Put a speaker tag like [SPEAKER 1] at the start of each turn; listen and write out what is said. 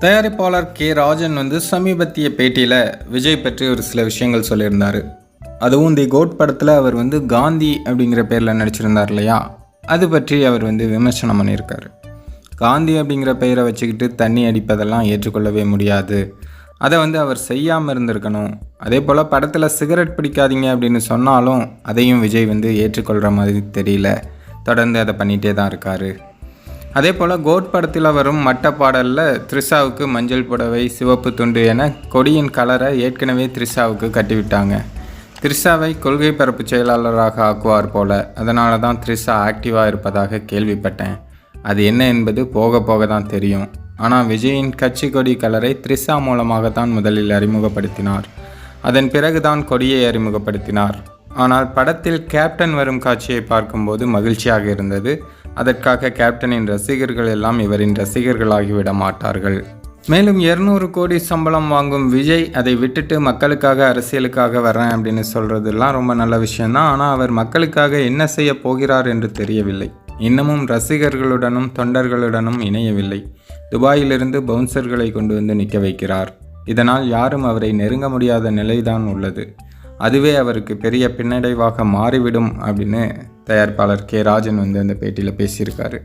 [SPEAKER 1] தயாரிப்பாளர் கே. ராஜன் வந்து சமீபத்திய பேட்டியில் விஜய் பற்றி ஒரு சில விஷயங்கள் சொல்லியிருந்தார். அதுவும் தி கோட் படத்தில் அவர் வந்து காந்தி அப்படிங்கிற பேரில் நடிச்சிருந்தார் இல்லையா? அது பற்றி அவர் வந்து விமர்சனம் பண்ணியிருக்காரு. காந்தி அப்படிங்கிற பெயரை வச்சுக்கிட்டு தண்ணி அடிப்பதெல்லாம் ஏற்றுக்கொள்ளவே முடியாது. அதை வந்து அவர் செய்யாமல் இருந்திருக்கணும். அதே போல் படத்தில் சிகரெட் பிடிக்காதீங்க அப்படின்னு சொன்னாலும் அதையும் விஜய் வந்து ஏற்றுக்கொள்கிற மாதிரி தெரியல. தொடர்ந்து அதை பண்ணிகிட்டே தான் இருக்கார். அதே போல் கோட் படத்தில் வரும் மட்ட பாடலில் த்ரிஷாவுக்கு மஞ்சள் புடவை சிவப்பு துண்டு என கொடியின் கலரை ஏற்கனவே த்ரிஷாவுக்கு கட்டிவிட்டாங்க. த்ரிஷாவை கொள்கை பரப்பு செயலாளராக ஆக்குவார் போல. அதனால தான் த்ரிஷா ஆக்டிவாக இருப்பதாக கேள்விப்பட்டேன். அது என்ன என்பது போக போக தான் தெரியும். ஆனால் விஜயின் கட்சி கொடி கலரை த்ரிஷா மூலமாகத்தான் முதலில் அறிமுகப்படுத்தினார். அதன் பிறகுதான் கொடியை அறிமுகப்படுத்தினார். ஆனால் படத்தில் கேப்டன் வரும் காட்சியை பார்க்கும்போது மகிழ்ச்சியாக இருந்தது. அதற்காக கேப்டனின் ரசிகர்கள் எல்லாம் இவரின் ரசிகர்களாகிவிட மாட்டார்கள். மேலும் 200 கோடி சம்பளம் வாங்கும் விஜய் அதை விட்டுட்டு மக்களுக்காக அரசியலுக்காக வரேன் அப்படின்னு சொல்கிறதெல்லாம் ரொம்ப நல்ல விஷயம்தான். ஆனால் அவர் மக்களுக்காக என்ன செய்ய போகிறார் என்று தெரியவில்லை. இன்னமும் ரசிகர்களுடனும் தொண்டர்களுடனும் இணையவில்லை. துபாயிலிருந்து பவுன்சர்களை கொண்டு வந்து நிற்க வைக்கிறார். இதனால் யாரும் அவரை நெருங்க முடியாத நிலைதான் உள்ளது. அதுவே அவருக்கு பெரிய பின்னடைவாக மாறிவிடும் அப்படின்னு தயாரிப்பாளர் கே. ராஜன் வந்து அந்த பேட்டியில் பேசியிருக்காரு.